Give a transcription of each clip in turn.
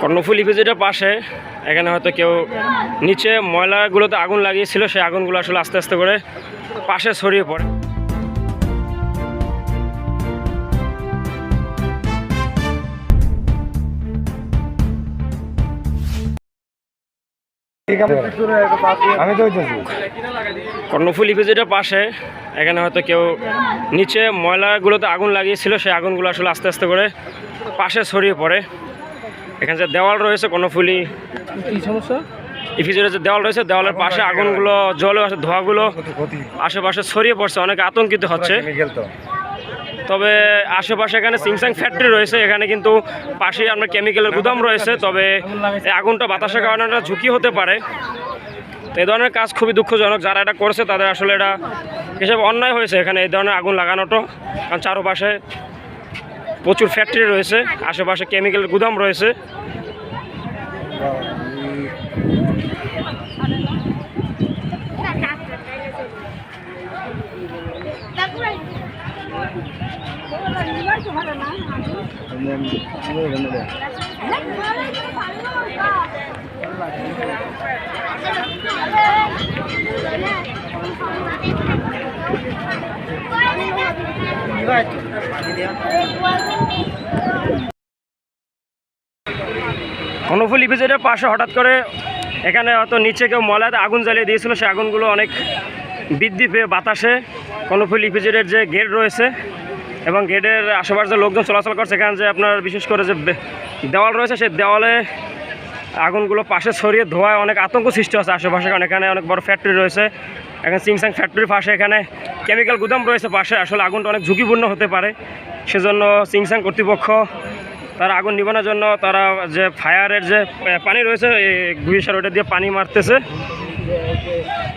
কর্ণফুল ইপিজেডের পাশে, এখানে হয়তো কেউ নিচে ময়লাগুলোতে আগুন লাগিয়েছিল, সেই আগুনগুলো আসলে আস্তে আস্তে করে পাশে ছড়িয়ে পড়ে। আমি তো কর্ণফুল পাশে এখানে হয়তো কেউ নিচে ময়লাগুলোতে আগুন লাগিয়েছিল সেই আগুনগুলো আসলে আস্তে আস্তে করে পাশে ছড়িয়ে পড়ে। এখানে যে দেওয়াল রয়েছে কর্ণফুলি কি সমস্যা? ইপিজেডের যে দেওয়াল রয়েছে দেওয়ালের পাশে আগুনগুলো জলে আসে ধোঁয়াগুলো আশেপাশে ছড়িয়ে পড়ছে অনেক আতঙ্কিত হচ্ছে। তবে আশেপাশে এখানে সিংসাং ফ্যাক্টরি রয়েছে, এখানে কিন্তু পাশেই আপনার কেমিক্যালের গুদাম রয়েছে, তবে আগুনটা, বাতাসের কারণে একটা ঝুঁকি হতে পারে। তো এই ধরনের কাজ খুবই দুঃখজনক, যারা এটা করেছে তাদের আসলে এটা হিসেবে অন্যায় হয়েছে এখানে এই ধরনের আগুন লাগানোটা, কারণ চারপাশে প্রচুর ফ্যাক্টরি রয়েছে, আশেপাশে কেমিক্যালের গুদাম রয়েছে। কর্ণফুল ইপিজেডের পাশে হঠাৎ করে এখানে হয়তো নিচে কেউ ময়লাতে আগুন জ্বালিয়ে দিয়েছিল, সে আগুনগুলো অনেক বৃদ্ধি পেয়ে বাতাসে কর্ণফুল ইপিজেডের যে গেট রয়েছে এবং গেটের আশেপাশে যে লোকজন চলাচল করছে এখানে যে আপনার বিশেষ করে যে দেওয়াল রয়েছে, সেই দেওয়ালে আগুনগুলো পাশে ছড়িয়ে ধোয়ায় অনেক আতঙ্ক সৃষ্টি হচ্ছে আশেপাশে। কারণ এখানে অনেক বড় ফ্যাক্টরি রয়েছে। এখানে সিংসাং ফ্যাক্টরির পাশে এখানে কেমিক্যাল গুদাম রয়েছে পাশে। আসলে আগুনটা অনেক ঝুঁকিপূর্ণ হতে পারে। সেজন্য সিংসাং কর্তৃপক্ষ তারা আগুন নিবানোর জন্য তারা যে ফায়ারের যে পানি রয়েছে গুইসার ওটা দিয়ে পানি মারতেছে।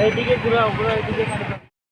এইদিকে ঘুরা ঘুরা এইদিকে